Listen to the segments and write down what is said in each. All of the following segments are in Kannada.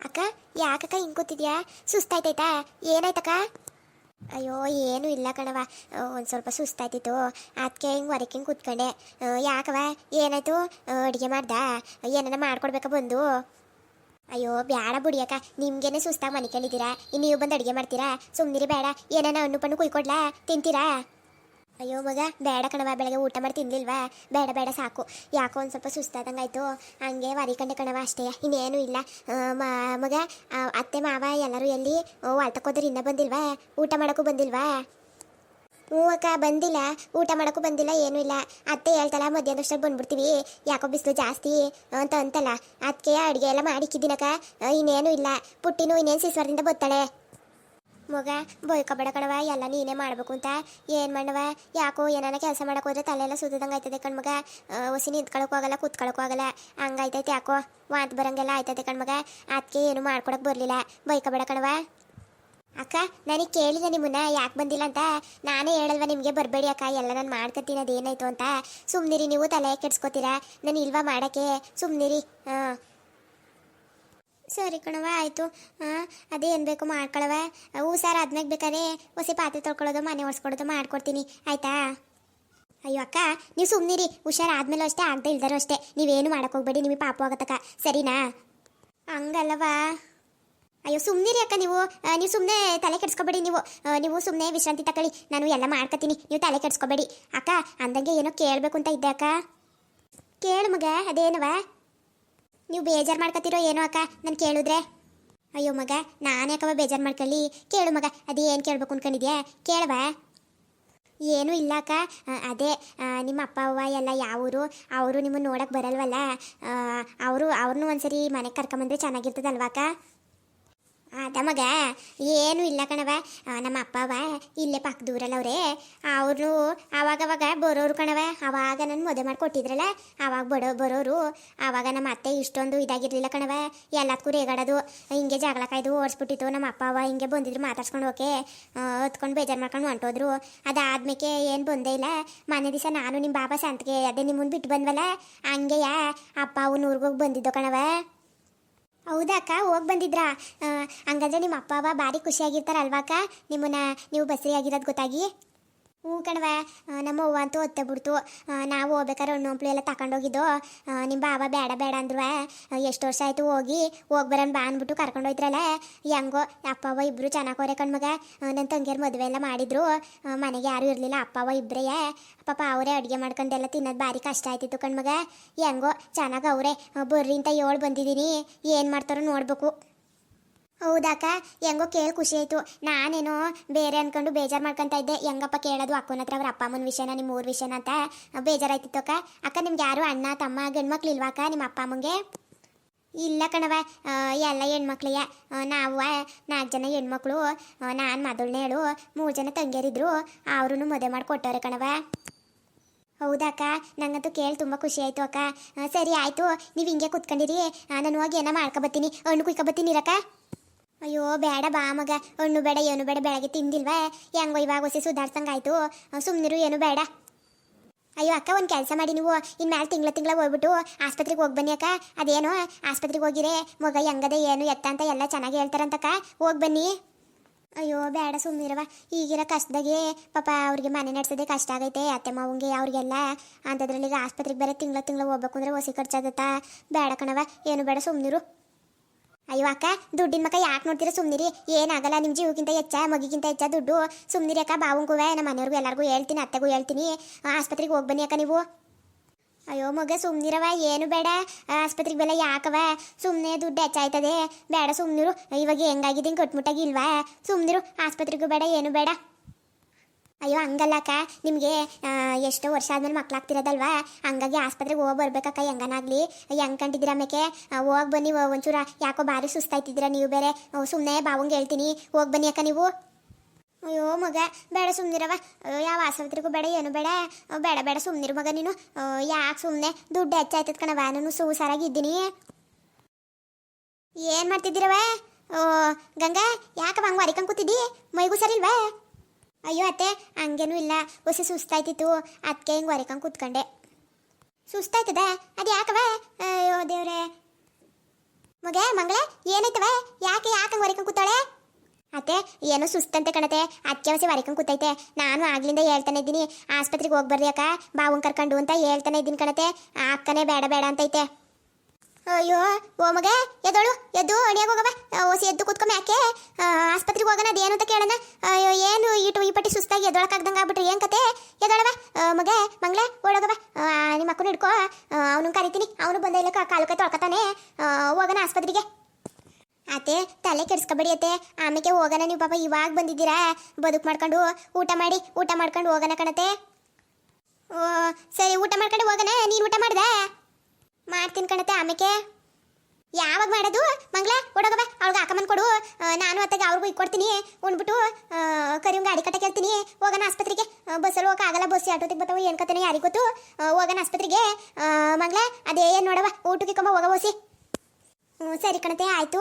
ಅಕ್ಕ ಯಾಕಕ್ಕ ಹಿಂಗೆ ಕೂತಿದ್ಯಾ? ಸುಸ್ತಾಯ್ತೈತಾ ಏನಾಯ್ತಕ್ಕ? ಅಯ್ಯೋ, ಏನು ಇಲ್ಲ ಕಣವ ಒಂದು ಸ್ವಲ್ಪ ಸುಸ್ತಾಯ್ತಿತ್ತು. ಅದಕ್ಕೆ ಹಿಂಗೆ ಹೊರಕ್ಕೆ ಹಿಂಗೆ ಕೂತ್ಕೊಂಡೆ. ಯಾಕವ ಏನಾಯ್ತು? ಅಡುಗೆ ಮಾಡ್ದ? ಏನಾರ ಮಾಡ್ಕೊಡ್ಬೇಕ ಬಂದು? ಅಯ್ಯೋ ಬೇಡ ಬುಡಿಯಕ್ಕ ನಿಮ್ಗೇನೆ ಸುಸ್ತಾಗಿ ಮನೆ ಕೇಳಿದ್ದೀರಾ ಇನ್ನು ನೀವು ಬಂದು ಅಡುಗೆ ಮಾಡ್ತೀರಾ? ಸುಮ್ಮನಿರಿ ಬೇಡ. ಏನಾನ ಹಣ್ಣು ಪಣ್ಣು ಕುಯ್ಕೊಡ್ಲಾ? ತಿಂತೀರಾ? ಅಯ್ಯೋ ಮಗ, ಬೇಡ ಕಣವ ಬೆಳಗ್ಗೆ ಊಟ ಮಾಡಿ ತಿನ್ಲಿಲ್ವಾ ಬೇಡ ಬೇಡ, ಸಾಕು. ಯಾಕೋ ಒಂದು ಸ್ವಲ್ಪ ಸುಸ್ತಾದಂಗಾಯ್ತು. ಹಂಗೆ ವರಿಕಂಡೆ ಕಣವ ಅಷ್ಟೇ. ಇನ್ನೇನು ಇಲ್ಲ. ಮಗ ಅತ್ತೆ, ಮಾವ, ಎಲ್ಲರೂ ಎಲ್ಲಿ? ಹೊಲ್ತಕ್ಕೋದ್ರೆ ಇನ್ನ ಬಂದಿಲ್ವಾ? ಊಟ ಮಾಡೋಕ್ಕೂ ಬಂದಿಲ್ವಾ? ಹ್ಞೂ ಅಕ್ಕ, ಬಂದಿಲ್ಲ. ಊಟ ಮಾಡೋಕ್ಕೂ ಬಂದಿಲ್ಲ, ಏನೂ ಇಲ್ಲ. ಅತ್ತೆ ಹೇಳ್ತಲ್ಲ ಮಧ್ಯಾಹ್ನದಷ್ಟಾಗಿ ಬಂದ್ಬಿಡ್ತೀವಿ. ಯಾಕೋ ಬಿಸಿಲು ಜಾಸ್ತಿ. ಅಂತ ಅಂತಲ್ಲ. ಅದಕ್ಕೆ ಅಡುಗೆ ಎಲ್ಲ ಮಾಡಿಕ್ಕಿದ್ದೀನಕ್ಕ ಇನ್ನೇನು ಇಲ್ಲ. ಪುಟ್ಟಿನೂ ಇನ್ನೇನು ಸಿಸ್ವರದಿಂದ ಬರ್ತಾಳೆ ಮಗ ಬೈಕೊಬೇಡ ಕಣವ ಎಲ್ಲ ನೀನೇ ಮಾಡ್ಬೇಕು ಅಂತ. ಏನು ಮಾಡವ ಯಾಕೋ ಏನಾನ ಕೆಲಸ ಮಾಡಕ್ಕೆ ಹೋದ್ರೆ ತಲೆಯೆಲ್ಲ ಸುತ್ತದಂಗೆ ಆಯ್ತದೆ ಕಣ್ಮಗ ಒಸಿ ನಿಂತ್ಕೊಳಕ್ಕೂ ಆಗಲ್ಲ, ಕೂತ್ಕೊಳಕ್ಕೂ ಆಗಲ್ಲ. ಹಂಗಾಯ್ತೈತೆ ಯಾಕೋ? ವಾಂತ ಬರಂಗೆಲ್ಲ ಆಯ್ತದೆ ಕಣ್ಮಗ ಅದಕ್ಕೆ ಏನು ಮಾಡ್ಕೊಡಕ್ ಬರಲಿಲ್ಲ. ಬೈಕೊಬೇಡ ಕಣವ ಅಕ್ಕ, ನನಗೆ ಕೇಳಿದೆ ನಿಮ್ಮನ್ನ, ಯಾಕೆ ಬಂದಿಲ್ಲ ಅಂತ. ನಾನೇ ಹೇಳಲ್ವ ನಿಮಗೆ ಬರಬೇಡಿ ಅಕ್ಕ, ಎಲ್ಲ ನಾನು ಮಾಡ್ಕೊತೀನಿ ಅದೇನಾಯ್ತು ಅಂತ. ಸುಮ್ಮನಿರಿ ನೀವು, ತಲೆ ಕೆಡ್ಸ್ಕೊತೀರಾ? ನಾನು ಇಲ್ವಾ ಮಾಡೋಕ್ಕೆ? ಸುಮ್ಮನಿರಿ ಹಾಂ ಸರಿ ಕಣವ ಆಯಿತು. ಹಾಂ ಅದೇ ಏನು ಬೇಕು ಮಾಡ್ಕೊಳವ ಹೂ ಸರ್ ಆದ್ಮೇಲೆ ಬೇಕಾದ್ರೆ ಹೊಸಿ ಪಾತ್ರೆ ತೊಳ್ಕೊಳ್ಳೋದು, ಮನೆ ಒರೆಸ್ಕೊಡೋದು ಮಾಡ್ಕೊಡ್ತೀನಿ. ಆಯ್ತಾ? ಅಯ್ಯೋ ಅಕ್ಕ, ನೀವು ಸುಮ್ಮನಿರಿ ಹುಷಾರು ಆದ್ಮೇಲೆ ಅಷ್ಟೇ ಆಗದೆ ಇಲ್ದಾರು ಅಷ್ಟೇ. ನೀವೇನು ಹೋಗ್ಬೇಡಿ, ನಿಮಗೆ ಪಾಪ ಆಗತ್ತಕ್ಕ. ಸರಿನಾ? ಹಂಗಲ್ಲವಾ ಅಯ್ಯೋ ಸುಮ್ಮನಿರಿ ಅಕ್ಕ ನೀವು. ನೀವು ಸುಮ್ಮನೆ ತಲೆ ಕೆಡ್ಸ್ಕೊಬೇಡಿ ನೀವು. ನೀವು ಸುಮ್ಮನೆ ವಿಶ್ರಾಂತಿ ತಕೊಳ್ಳಿ. ನಾನು ಎಲ್ಲ ಮಾಡ್ಕೊತೀನಿ. ನೀವು ತಲೆ ಕೆಡ್ಸ್ಕೊಬೇಡಿ. ಅಕ್ಕ, ಅಂದಂಗೆ ಏನೋ ಕೇಳಬೇಕು ಅಂತ ಇದ್ದೆ ಅಕ್ಕ. ಕೇಳು ಮಗ ಅದೇನವ ನೀವು ಬೇಜಾರು ಮಾಡ್ಕೊತಿರೋ ಏನೋ ಅಕ್ಕ, ನಾನು ಕೇಳಿದ್ರೆ? ಅಯ್ಯೋ ಮಗ, ನಾನು ಯಾಕವ ಬೇಜಾರು ಮಾಡ್ಕೊಳ್ಳಿ ಕೇಳು ಮಗ, ಅದೇ ಏನು ಕೇಳ್ಬೇಕು ಅನ್ಕೊಂಡಿದ್ಯಾ? ಕೇಳವಾ? ಏನೂ ಇಲ್ಲ ಅಕ್ಕ. ಅದೇ ನಿಮ್ಮ ಅಪ್ಪ, ಅವ್ವ ಎಲ್ಲ ಯಾವೂರು ಅವರು ನಿಮ್ಮನ್ನು ನೋಡಕ್ಕೆ ಬರಲ್ವಲ್ಲ? ಅವರು, ಅವ್ರನ್ನೂ ಒಂದ್ಸರಿ ಮನೆಗೆ ಕರ್ಕೊಂಬಂದ್ರೆ ಚೆನ್ನಾಗಿರ್ತದಲ್ವಾ ಅಕ್ಕ? ಅದ ಮಗ, ಏನೂ ಇಲ್ಲ ಕಣವ ನಮ್ಮ ಅಪ್ಪ ಅವ ಇಲ್ಲೇ ಪಕ್ಕ ದೂರಲ್ಲವ್ರೆ ಅವರು. ಆವಾಗವಾಗ ಬರೋರು ಕಣವ ಅವಾಗ ನನ್ನ ಮದುವೆ ಮಾಡಿ ಕೊಟ್ಟಿದ್ರಲ್ಲ, ಆವಾಗ ಬಡೋ ಬರೋರು. ಆವಾಗ ನಮ್ಮ ಅತ್ತೆ ಇಷ್ಟೊಂದು ಇದಾಗಿರಲಿಲ್ಲ ಕಣವ ಎಲ್ಲದಕ್ಕೂ ರೇಗಾಡೋದು, ಹಿಂಗೆ ಜಗಳ ಕಾಯ್ದು ಓಡಿಸ್ಬಿಟ್ಟಿತ್ತು. ನಮ್ಮ ಅಪ್ಪ ಅವ ಹಿಂಗೆ ಬಂದಿದ್ರು ಮಾತಾಡ್ಸ್ಕೊಂಡು ಹೋಕೆ ಹೊತ್ಕೊಂಡು ಬೇಜಾರು ಮಾಡ್ಕೊಂಡು ಹೊಂಟೋದ್ರು. ಅದಾದ್ಮೇಲೆ ಏನು ಬಂದೇ ಇಲ್ಲ. ಮನೆ ದಿವಸ ನಾನು ನಿಮ್ಮ ಬಾಬಾ ಸಂತಿಗೆ ಅದೇ ನಿಮ್ಮನ್ನು ಬಿಟ್ಟು ಬಂದ್ವಲ್ಲ, ಹಂಗೆಯಾ ಅಪ್ಪ ಅವನ ಊರಿಗೋಗಿ ಬಂದಿದ್ದು ಕಣವ ಹೌದಾ ಅಕ್ಕ ಹೋಗಿ ಬಂದಿದ್ರಾ? ಹಂಗಂದ್ರೆ ನಿಮ್ಮ ಅಪ್ಪ, ಅವ ಭಾರಿ ಖುಷಿಯಾಗಿರ್ತಾರಲ್ವಾ ಅಕ್ಕ ನಿಮ್ಮನ್ನ ನೀವು ಬಸ್ರಿ ಆಗಿರೋದು ಗೊತ್ತಾಗಿ? ಹ್ಞೂ ಕಣವ ನಮ್ಮ ಅಂತೂ ಒತ್ತೆ ಬಿಡ್ತು ನಾವು ಹೋಗ್ಬೇಕಾದ್ರೆ ಹಣ್ಣು ಹಂಪ್ಲು ಎಲ್ಲ ತಗೊಂಡೋಗಿದ್ದು ನಿಮ್ಮ ಬಾಬ ಬೇಡ ಬೇಡ ಅಂದ್ರು ಎಷ್ಟು ವರ್ಷ ಆಯಿತು ಹೋಗಿ. ಹೋಗ್ಬರನ್ ಬಾ ಅಂದ್ಬಿಟ್ಟು ಕರ್ಕೊಂಡೋಯ್ತ್ರಲ್ಲ ಹೆಂಗೋ, ಅಪ್ಪ, ಅವ್ವ ಇಬ್ಬರು ಚೆನ್ನಾಗಿ ಹೋರೆ ಕಣ್ಮಗ. ನನ್ನ ತಂಗಿಯರು ಮದುವೆ ಎಲ್ಲ ಮಾಡಿದ್ರು. ಮನೆಗೆ ಯಾರು ಇರಲಿಲ್ಲ. ಅಪ್ಪ, ಅವ್ವ ಇಬ್ಬರೇ ಪಾಪ ಅವರೇ ಅಡುಗೆ ಮಾಡ್ಕೊಂಡೆಲ್ಲ ತಿನ್ನೋದು ಭಾರಿ ಕಷ್ಟ ಆಯ್ತಿತ್ತು ಕಣ್ಮಗ. ಹೆಂಗೋ, ಚೆನ್ನಾಗಿ ಅವರೇ. ಬರ್ರಿ ಅಂತ ಏಳು ಬಂದಿದ್ದೀನಿ. ಏನು ಮಾಡ್ತಾರೋ ನೋಡ್ಬೇಕು. ಹೌದಾಕ ಹೆಂಗೋ ಕೇಳಿ ಖುಷಿ ಆಯ್ತು. ನಾನೇನೋ ಬೇರೆ ಅನ್ಕೊಂಡು ಬೇಜಾರು ಮಾಡ್ಕೊಂತ ಇದ್ದೆ. ಹೆಂಗಪ್ಪ ಕೇಳೋದು ಅಕ್ಕನ ಹತ್ರ, ಅವ್ರ ಅಪ್ಪ ಅಮ್ಮನ ವಿಷಯನ ನಿಮ್ಮ ಊರ ವಿಷಯನ ಅಂತ ಬೇಜಾರಾಯ್ತಿತ್ತು ಅಕ್ಕ ಅಕ್ಕ ನಿಮ್ಗೆ ಯಾರು ಅಣ್ಣ, ತಮ್ಮ, ಗಂಡ್ಮಕ್ಳು ಅಕ್ಕ ನಿಮ್ಮ ಅಪ್ಪ ಅಮ್ಮಂಗೆ? ಇಲ್ಲ ಕಣವ ಎಲ್ಲ ಹೆಣ್ಮಕ್ಳಿಗೆ ನಾವು ನಾಲ್ಕು ಜನ ಹೆಣ್ಮಕ್ಳು. ನಾನು ಮೊದಲನೇ ಹೇಳು. ಮೂರು ಜನ ತಂಗಿಯರಿದ್ರು. ಅವ್ರೂ ಮದುವೆ ಮಾಡಿ ಕೊಟ್ಟವ್ರೆ ಕಣವ ಹೌದಕ್ಕ? ನಂಗಂತೂ ಕೇಳಿ ತುಂಬ ಖುಷಿ ಆಯಿತು ಅಕ್ಕ. ಸರಿ, ಆಯಿತು. ನೀವು ಹಿಂಗೆ ಕುತ್ಕೊಂಡಿರಿ. ನಾನು ಹೋಗಿ ಏನೋ ಮಾಡ್ಕೊಬತ್ತೀನಿ ಹಣ್ಣು ಕುಯ್ಕೊಬತ್ತೀನಿ ಇರಕ್ಕ. ಅಯ್ಯೋ, ಬೇಡ ಬಾ ಮಗ. ಹಣ್ಣು ಬೇಡ, ಏನು ಬೇಡ, ಬೆಳಗ್ಗೆ ತಿಂದಿಲ್ವಾ? ಹೆಂಗೋ ಇವಾಗ ಹೊಸಿ ಸುಧಾರ್ಸಂಗಾಯ್ತು. ಸುಮ್ಮನಿರು ಏನು ಬೇಡ. ಅಯ್ಯೋ, ಅಕ್ಕ, ಒಂದು ಕೆಲಸ ಮಾಡಿ ನೀವು. ಇನ್ಮೇಲೆ ತಿಂಗಳ ತಿಂಗಳ ಹೋಗ್ಬಿಟ್ಟು ಆಸ್ಪತ್ರೆಗೆ ಹೋಗಿ ಬನ್ನಿ, ಅಕ್ಕ. ಅದೇನೋ? ಆಸ್ಪತ್ರೆಗೆ ಹೋಗಿರೇ ಮಗ ಹೆಂಗದೆ, ಏನು, ಎತ್ತ ಅಂತ ಎಲ್ಲ ಚೆನ್ನಾಗಿ ಹೇಳ್ತಾರಂತಕ್ಕ. ಹೋಗಿ ಬನ್ನಿ. ಅಯ್ಯೋ, ಬೇಡ ಸುಮ್ಮನಿರವ ಈಗಿರೋ ಕಷ್ಟದಾಗೆ ಪಾಪ ಅವ್ರಿಗೆ ಮನೆ ನಡೆಸೋದೇ ಕಷ್ಟ ಆಗೈತೆ. ಅತ್ತೆ ಮಾವಂಗೆ, ಅವ್ರಿಗೆಲ್ಲ ಅಂಥದ್ರಲ್ಲಿ ಆಸ್ಪತ್ರೆಗೆ ಬೇರೆ ತಿಂಗಳ ತಿಂಗಳ ಹೋಗ್ಬೇಕು ಅಂದ್ರೆ ಹೊಸಿ ಖರ್ಚಾಗತ್ತಾ? ಬೇಡ ಕಣವ ಏನು ಬೇಡ ಸುಮ್ಮನಿರು ಅಯ್ಯೋ ಅಕ್ಕ, ದುಡ್ಡಿನ ಮಕ್ಕ ಯಾಕೆ ನೋಡ್ತೀರಾ ಸುಮ್ನಿರಿ. ಏನಾಗಲ್ಲ ನಿಮ್ಮ ಜೀವಕ್ಕಿಂತ ಹೆಚ್ಚ, ಮಗಿಗಿಂತ ಹೆಚ್ಚ ದುಡ್ಡು. ಸುಮ್ನಿರಿ ಅಕ್ಕ ಬಾವಂಗುವೆ ನಮ್ಮ ಮನೆಯವ್ರಿಗೂ ಎಲ್ಲರಿಗೂ ಹೇಳ್ತೀನಿ, ಅತ್ತೆಗೂ ಹೇಳ್ತೀನಿ. ಆಸ್ಪತ್ರೆಗೆ ಹೋಗಿ ಬನ್ನಿ ಅಕ್ಕ ನೀವು. ಅಯ್ಯೋ ಮಗ ಸುಮ್ಮನಿರವ ಏನು ಬೇಡ. ಆಸ್ಪತ್ರೆಗೆ ಬೆಲೆ ಯಾಕವ ಸುಮ್ಮನೆ ದುಡ್ಡು ಹೆಚ್ಚಾಯ್ತದೆ ಬೇಡ ಸುಮ್ಮನಿರು ಇವಾಗ ಹೆಂಗಾಗಿದೆ ಹಿಂಗೆ ಕಟ್ಮುಟ್ಟಾಗಿ ಇಲ್ವಾ? ಸುಮ್ಮನಿರು ಆಸ್ಪತ್ರೆಗೂ ಬೇಡ, ಏನು ಬೇಡ. ಅಯ್ಯೋ, ಹಂಗಲ್ಲಕ್ಕ. ನಿಮಗೆ ಎಷ್ಟೋ ವರ್ಷ ಆದ್ಮೇಲೆ ಮಕ್ಕಳಾಗ್ತಿರೋದಲ್ವಾ ಹಂಗಾಗಿ ಆಸ್ಪತ್ರೆಗೆ ಹೋಗಿ ಬರ್ಬೇಕಕ್ಕ, ಹೆಂಗನಾಗ್ಲಿ. ಹೆಂಗ್ ಕಂಡಿದ್ದೀರ ಆಮೇಲೆ ಹೋಗಿ ಬನ್ನಿ ಒಂಚೂರು ಯಾಕೋ ಭಾರಿ ಸುಸ್ತಾಯ್ತಿದ್ದೀರ ನೀವು ಬೇರೆ. ಸುಮ್ಮನೆ ಬಾವಂಗೆ ಹೇಳ್ತೀನಿ. ಹೋಗಿ ಬನ್ನಿ ಅಕ್ಕ ನೀವು. ಅಯ್ಯೋ, ಮಗ, ಬೇಡ ಸುಮ್ಮನಿರವ ಯಾವ ಆಸ್ಪತ್ರೆಗೂ ಬೇಡ, ಏನು ಬೇಡ. ಬೇಡ ಬೇಡ ಸುಮ್ಮನಿರು ಮಗ ನೀನು. ಯಾಕೆ ಸುಮ್ಮನೆ ದುಡ್ಡು ಹೆಚ್ಚಾಯ್ತದ ಕಣವ ನಾನು ಸೂಸಾರಾಗಿ ಇದ್ದೀನಿ. ಏನು ಮಾಡ್ತಿದ್ದೀರವ ಓ, ಗಂಗಾ ಯಾಕೆ ಹಂಗೆ ವರಿಕಂಗೆ ಕೂತಿದ್ದಿ? ಮೈಗೂ ಸರಿಲ್ವಾ? ಅಯ್ಯೋ ಅತ್ತೆ ಹಂಗೇನೂ ಇಲ್ಲ ಹೊಸ ಸುಸ್ತಾಯ್ತಿತ್ತು ಅದಕ್ಕೆ ಹಿಂಗೆ ಹೊರಕಂಗೆ ಕೂತ್ಕೊಂಡೆ ಸುಸ್ತಾಯ್ತದ ಅದು ಯಾಕವ ಅಯ್ಯೋ ದೇವ್ರೆ ಮಗೆ ಮಂಗಳೇ ಏನಾಯ್ತವ ಯಾಕೆ ಯಾಕೆ ಹೊರಕಂಗೆ ಕೂತಾಳೆ ಅತ್ತೆ ಏನೋ ಸುಸ್ತಂತೆ ಕಣತೆ ಅದಕ್ಕೆ ಹೊಸ ಹೊರಕಂಗೆ ಕೂತೈತೆ ನಾನು ಆಗ್ಲಿಂದ ಹೇಳ್ತಾನೆ ಇದ್ದೀನಿ ಆಸ್ಪತ್ರೆಗೆ ಹೋಗಿ ಬರ್ರಿ ಅಕ್ಕ ಬಾವನ್ ಕರ್ಕೊಂಡು ಅಂತ ಹೇಳ್ತಾನೆ ಇದ್ದೀನಿ ಕಣತೆ ಅಕ್ಕನೇ ಬೇಡ ಬೇಡ ಅಂತೈತೆ ಅಯ್ಯೋ, ಓ ಮಗ, ಎದ್ದೋಳು, ಎದ್ದು ಅಣಿಯಾಗ ಹೋಗವ ಓಸಿ ಎದ್ದು ಕೂತ್ಕೊಮ್ಮೆ ಯಾಕೆ? ಆಸ್ಪತ್ರೆಗೆ ಹೋಗೋಣ ಅದೇನು ಅಂತ ಕೇಳೋಣ ಅಯ್ಯೋ, ಏನು ಇಟು ಈ ಪಟ್ಟಿ ಸುಸ್ತಾಗಿ ಎದ್ದೊಳಕಾಗ್ದಂಗೆ ಆಗ್ಬಿಟ್ರಿ ಏನು ಕತೆ? ಎದ್ದೊಳವ ಮಗ ಮಂಗ್ಲೆ ಓಡೋಗವ ನಿಮ್ಮ ಅಕ್ಕನ ಹಿಡ್ಕೋ. ಅವನು ಕರಿತೀನಿ. ಅವನು ಬಂದ ಇಲ್ಲ ಕಾಲು ಕೈ ತೊಳ್ಕೊತಾನೆ. ಹೋಗೋಣ ಆಸ್ಪತ್ರೆಗೆ. ಅತ್ತೆ, ತಲೆ ಕೆಡಿಸ್ಕೊಬೇಡಿ ಅತ್ತೆ. ಆಮೇಲೆ ಹೋಗೋಣ ನೀವು ಪಾಪ, ಇವಾಗ ಬಂದಿದ್ದೀರಾ? ಬದುಕು ಮಾಡ್ಕೊಂಡು ಊಟ ಮಾಡಿ, ಊಟ ಮಾಡ್ಕೊಂಡು ಹೋಗೋಣ ಕಣತೆ ಓ, ಸರಿ, ಊಟ ಮಾಡ್ಕೊಂಡು ಹೋಗೋಣ. ನೀನು ಊಟ ಮಾಡ್ದೆ? ಮಾಡ್ತೀನಿ ಕಣತೆ ಆಮೇಕೆ. ಯಾವಾಗ ಮಾಡೋದು? ಮಂಗ್ಲ ಕೊಡೋಗವ ಅವ್ಳಿಗೆ ಹಾಕಮನ್ ಕೊಡು. ನಾನು ಅತ್ತಾಗ ಅವ್ರಿಗೂ ಇಕ್ಕೊಡ್ತೀನಿ ಉಣ್ಬಿಟ್ಟು ಕರಿಯಂಗೆ ಗಾಡಿ ಕಟ್ಟಕ್ಕೆ ಹೇಳ್ತೀನಿ. ಹೋಗೋಣ ಆಸ್ಪತ್ರೆಗೆ. ಬಸ್ಸಲ್ಲಿ ಹೋಗಕ್ಕೆ ಆಗಲ್ಲ, ಬಸ್ ಆಟೋತಿಗೆ ಬರ್ತಾವೆ, ಏನು ಕತ್ತನೆ ಯಾರಿಗೆ ಗೊತ್ತು? ಹೋಗೋಣ ಆಸ್ಪತ್ರೆಗೆ. ಮಂಗ್ಲ ಅದೇ ಏನು ನೋಡವ ಊಟಕ್ಕೆ ಕಂಬ ಹೋಗ ಬಸಿ ಹ್ಞೂ ಸರಿ ಕಣತೆ, ಆಯಿತು.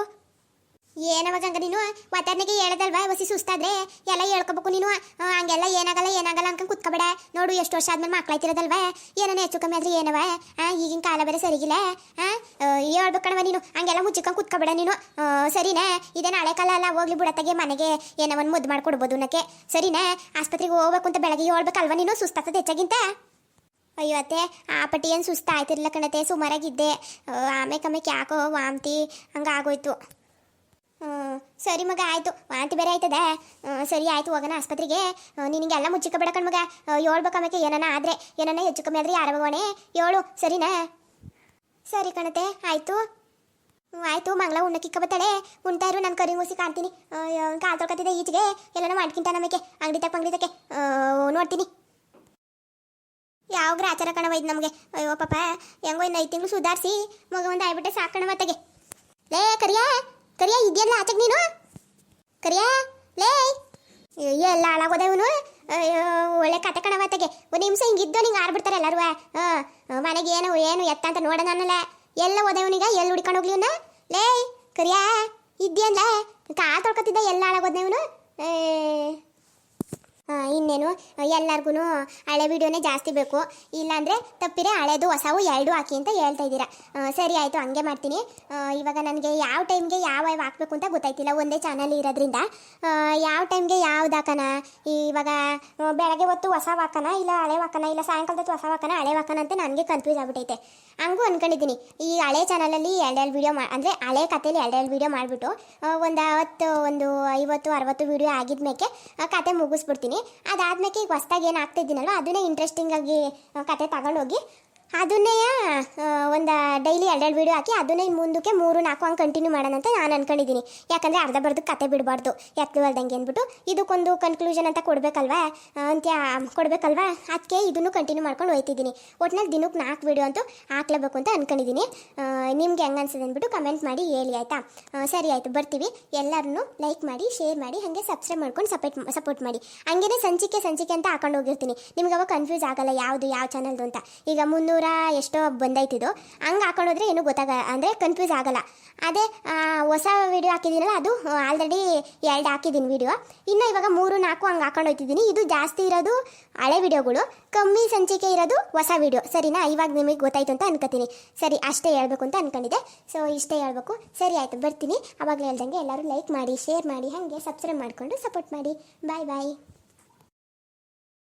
ಏನವಾಗ ಹಂಗ ನೀನು? ವಾತಾವರಣಕ್ಕೆ ಹೇಳದಲ್ವಾ? ವಸಿ ಸುಸ್ತಾದ್ರೆ ಎಲ್ಲ ಹೇಳ್ಕೋಬೇಕು ನೀನು. ಹಂಗೆಲ್ಲ ಏನಾಗಲ್ಲ ಏನಾಗಲ್ಲ ಅನ್ಕೊಂಡು ಕುತ್ಕೋಬೇಡ. ನೋಡು ಎಷ್ಟು ವರ್ಷ ಆದ್ಮೇಲೆ ಮಕ್ಳಾಯ್ತಿರೋದಲ್ವಾ ಏನೇನು ಹೆಚ್ಚು ಕಮ್ಮಿ ಆದ್ರೆ ಏನವ? ಈಗಿನ ಕಾಲ ಬೇರೆ ಸರಿಗಿಲ್ಲ. ಆ, ಆ, ಹೇಳ್ಬೇಕು ನೀನು. ಹಂಗೆಲ್ಲ ಮುಚ್ಚಿಕೊಂಡು ಕುತ್ಕೊಬೇಡ ನೀನು. ಸರಿನಾ? ಇದೇನು ಹಳೆ ಕಾಲ ಅಲ್ಲ ಹೋಗ್ಲಿ ಬಿಡತ್ತಾಗೆ ಮನೆಗೆ. ಏನೋ ಒಂದು ಮುದ್ದು ಮಾಡ್ಕೊಡ್ಬೋದು ಅನ್ನಕ್ಕೆ. ಸರಿನಾ? ಆಸ್ಪತ್ರೆಗೆ ಹೋಗ್ಬೇಕು ಅಂತ ಬೆಳಗ್ಗೆ ಹೇಳ್ಬೇಕಲ್ವ ನೀನು? ಸುಸ್ತಾಗ್ತದೆ ಹೆಚ್ಚಾಗಿಂತ? ಅಯ್ಯೋ ಅತ್ತೆ ಆ ಪಟ್ಟಿ ಏನು ಸುಸ್ತು ಆಯ್ತಿರ್ಲಿಲ್ಲ ಕಣತೆ ಸುಮಾರಾಗಿದ್ದೆ ಆಮೇಲೆ ಕಮ್ಮಿಗೆ ಯಾಕೋ ವಾಂತಿ ಹಂಗಾಗೋಯ್ತು. ಸರಿ ಮಗ, ಆಯಿತು. ವಾಂತಿ ಬೇರೆ ಆಯ್ತದ? ಸರಿ, ಆಯಿತು. ಹೋಗೋಣ ಆಸ್ಪತ್ರೆಗೆ. ನಿನಗೆ ನಿನಗೆಲ್ಲ ಮುಚ್ಚಿಕಬೇಡ ಕಣ್ ಮಗ. ಹೇಳ್ಬೇಕು ಆಮೇಲೆ ಏನಾನ ಆದರೆ, ಏನಾನ ಹೆಚ್ಚು ಕಮ್ಮಿ ಆದರೆ ಯಾರು ಹೋಗೋಣೆ ಹೇಳು ಸರಿನಾ? ಸರಿ ಕಣತೆ, ಆಯಿತು. ಆಯಿತು. ಮಂಗಳ ಉಣ್ಣಕ್ಕಿಕ್ಕ ಬತ್ತಾಳೆ. ಉಣ್ತಾ ಇರು, ನಾನು ಕರಿ ಮೂಸಿ ಕಾಣ್ತೀನಿ. ಕಾಲು ತೊಳ್ಕೊತಿದ್ದೆ ಈಚೆಗೆ. ಎಲ್ಲನೂ ಮಾಡ್ಕಿಂತ ನಮಗೆ ಅಂಗಡಿ ತಕ್ಕ ಅಂಗಡಿ ತಕ್ಕೆ ನೋಡ್ತೀನಿ ಯಾವ ಕಣವ ಇದು ನಮಗೆ? ಅಯ್ಯೋ ಪಾಪ. ಹೆಂಗೋ ಇನ್ನು ಐದು ತಿಂಗಳು ಸುಧಾರಿಸಿ, ಮಗ ಒಂದು ಆಗ್ಬಿಟ್ಟೆ ಸಾಕಣ ಮತ್ತೆಗೆ ಲೇ, ಕರಿಯಾ. ಕರಿಯಾ, ಇದೆಯಲ್ಲ ಆಚೆಗೆ ನೀನು? ಕರಿಯ, ಲೇ! ಎಲ್ಲ ಹಾಳಾಗೋದ ಇವನು. ಒಳ್ಳೆ ಕತೆ ಕಣವ ತೆಗೆ ಒಂದು ನಿಮಿಷ ಹಿಂಗಿದ್ದು ನಿಂಗೆ ಆರ್ಬಿಡ್ತಾರೆ ಎಲ್ಲರೂ. ಮನೆಗೆ ಏನು ಏನು ಎತ್ತ ಅಂತ ನೋಡೋಣಲ್ಲ ಎಲ್ಲ ಹೋದ ಇವನಿಗ, ಎಲ್ಲಿ ಹುಡ್ಕೊಂಡು ಹೋಗ್ಲಿ ಇವನು ಲೇ, ಕರಿಯ, ಇದೆಯಲ್ಲ? ಕಾ ತೊಳ್ಕೊತಿದ್ದ, ಎಲ್ಲ ಹಾಳಾಗೋದ್ನ ಇವನು? ಇನ್ನೇನು ಎಲ್ಲರಿಗೂ ಹಳೆ ವಿಡಿಯೋನೇ ಜಾಸ್ತಿ ಬೇಕು. ಇಲ್ಲಾಂದರೆ ತಪ್ಪಿರೆ ಹಳೆದು, ಹೊಸವು ಎರಡು ಹಾಕಿ ಅಂತ ಹೇಳ್ತಾ ಇದ್ದೀರಾ. ಸರಿ ಆಯಿತು, ಹಂಗೆ ಮಾಡ್ತೀನಿ. ಇವಾಗ ನನಗೆ ಯಾವ ಟೈಮ್ಗೆ ಯಾವ ಯಾವ ಹಾಕ್ಬೇಕು ಅಂತ ಗೊತ್ತಾಯ್ತಿಲ್ಲ, ಒಂದೇ ಚಾನಲ್ ಇರೋದ್ರಿಂದ. ಯಾವ ಟೈಮ್ಗೆ ಯಾವ್ದು ಹಾಕೋಣ? ಇವಾಗ ಬೆಳಗ್ಗೆ ಹೊತ್ತು ಹೊಸ ಹಾಕೋಣ, ಇಲ್ಲ ಹಳೆ ಹಾಕೋಣ, ಇಲ್ಲ ಸಾಯಂಕಾಲದ ಹೊಸ ಹಾಕೋಣ, ಹಳೆ ಹಾಕೋಣ ಅಂತ ನನಗೆ ಕನ್ಫ್ಯೂಸ್ ಆಗ್ಬಿಟ್ಟೈತೆ ಹಂಗೂ ಅಂದ್ಕೊಂಡಿದ್ದೀನಿ ಈ ಹಳೆ ಚಾನಲಲ್ಲಿ ಎರಡೆರಡು ವೀಡಿಯೋ ಮಾ, ಅಂದರೆ ಹಳೆ ಕಥೆಲಿ ಎರಡೆರಡು ವೀಡಿಯೋ ಮಾಡಿಬಿಟ್ಟು ಒಂದು ಅವತ್ತು ಒಂದು ಐವತ್ತು, ಅರವತ್ತು ವೀಡಿಯೋ ಆಗಿದ್ಮೇಲೆ ಕತೆ ಮುಗಿಸ್ಬಿಡ್ತೀನಿ. ಅದಾದ್ಮೇಲೆ ಈಗ ಹೊಸ್ದಾಗಿ ಏನು ಅದನ್ನೇ ಇಂಟ್ರೆಸ್ಟಿಂಗ್ ಆಗಿ ಆ, ಕತೆ ತಗೊಂಡೋಗಿ ಅದನ್ನೇ ಒಂದು ಡೈಲಿ ಎರಡೆರಡು ವೀಡಿಯೋ ಹಾಕಿ ಅದನ್ನೇ ಮುಂದಕ್ಕೆ ಮೂರು, ನಾಲ್ಕು ಹಂಗೆ ಕಂಟಿನ್ಯೂ ಮಾಡೋಣ ಅಂತ ನಾನು ಅನ್ಕೊಂಡಿದ್ದೀನಿ ಯಾಕಂದರೆ ಅರ್ಧ ಬರ್ದು ಕತೆ ಬಿಡಬಾರ್ದು. ಯಾಕೆ ಅಲ್ದಂಗೆ ಅಂದ್ಬಿಟ್ಟು ಇದಕ್ಕೊಂದು ಕನ್ಕ್ಲೂಷನ್ ಅಂತ ಕೊಡಬೇಕಲ್ವಾ? ಅಂತ ಕೊಡಬೇಕಲ್ವಾ? ಅದಕ್ಕೆ ಇದನ್ನು ಕಂಟಿನ್ಯೂ ಮಾಡ್ಕೊಂಡು ಹೋಯ್ತಿದ್ದೀನಿ ಒಟ್ನಲ್ಲಿ ದಿನಕ್ಕೆ ನಾಲ್ಕು ವೀಡಿಯೋ ಅಂತೂ ಹಾಕ್ಲೇಬೇಕು ಅಂತ ಅನ್ಕೊಂಡಿದ್ದೀನಿ ನಿಮ್ಗೆ ಹೆಂಗೆ ಅನ್ಸುತ್ತೆ ಅಂದ್ಬಿಟ್ಟು ಕಮೆಂಟ್ ಮಾಡಿ ಹೇಳಿ, ಆಯಿತಾ? ಸರಿ, ಆಯಿತು, ಬರ್ತೀವಿ. ಎಲ್ಲರನ್ನೂ ಲೈಕ್ ಮಾಡಿ ಶೇರ್ ಮಾಡಿ, ಹಾಗೆ ಸಬ್ಸ್ಕ್ರೈಬ್ ಮಾಡ್ಕೊಂಡು ಸಪೋರ್ಟ್ ಸಪೋರ್ಟ್ ಮಾಡಿ. ಹಂಗೇನೆ ಸಂಚಿಕೆ ಸಂಚಿಕೆ ಅಂತ ಹಾಕೊಂಡು ಹೋಗಿರ್ತೀನಿ. ನಿಮ್ಗೆ ಅವಾಗ ಕನ್ಫ್ಯೂಸ್ ಆಗಲ್ಲ ಯಾವುದು, ಯಾವ ಚಾನಲ್ದು ಅಂತ. ಈಗ ಮುನ್ನೂರ ಎಷ್ಟೋ ಬಂದೈತಿದು. ಹಂಗೆ ಹಾಕೊಂಡೋದ್ರೆ ಏನೂ ಗೊತ್ತಾಗ, ಅಂದರೆ ಕನ್ಫ್ಯೂಸ್ ಆಗಲ್ಲ. ಅದೇ ಹೊಸ ವಿಡಿಯೋ ಹಾಕಿದ್ದೀನಲ್ಲ, ಅದು ಆಲ್ರೆಡಿ ಎರಡು ಹಾಕಿದ್ದೀನಿ ವಿಡಿಯೋ ಇನ್ನು ಇವಾಗ ಮೂರು, ನಾಲ್ಕು ಹಂಗೆ ಹಾಕೊಂಡು ಹೋಗ್ತಿದ್ದೀನಿ ಇದು ಜಾಸ್ತಿ ಇರೋದು ಹಳೆ ವಿಡಿಯೋಗಳು ಕಮ್ಮಿ ಸಂಚಿಕೆ ಇರೋದು ಹೊಸ ವಿಡಿಯೋ ಸರಿನಾ? ಇವಾಗ ನಿಮಗೆ ಗೊತ್ತಾಯ್ತು ಅಂತ ಅನ್ಕೋತೀನಿ. ಸರಿ, ಅಷ್ಟೇ ಹೇಳ್ಬೇಕು ಅಂತ ಅನ್ಕೊಂಡಿದ್ದೆ. ಸೊ ಇಷ್ಟೇ ಹೇಳ್ಬೇಕು. ಸರಿ, ಆಯಿತು, ಬರ್ತೀನಿ. ಆವಾಗಲೇ ಹೇಳ್ದಂಗೆ ಎಲ್ಲರೂ ಲೈಕ್ ಮಾಡಿ ಶೇರ್ ಮಾಡಿ, ಹಾಗೆ ಸಬ್ಸ್ಕ್ರೈಬ್ ಮಾಡಿಕೊಂಡು ಸಪೋರ್ಟ್ ಮಾಡಿ. ಬಾಯ್ ಬಾಯ್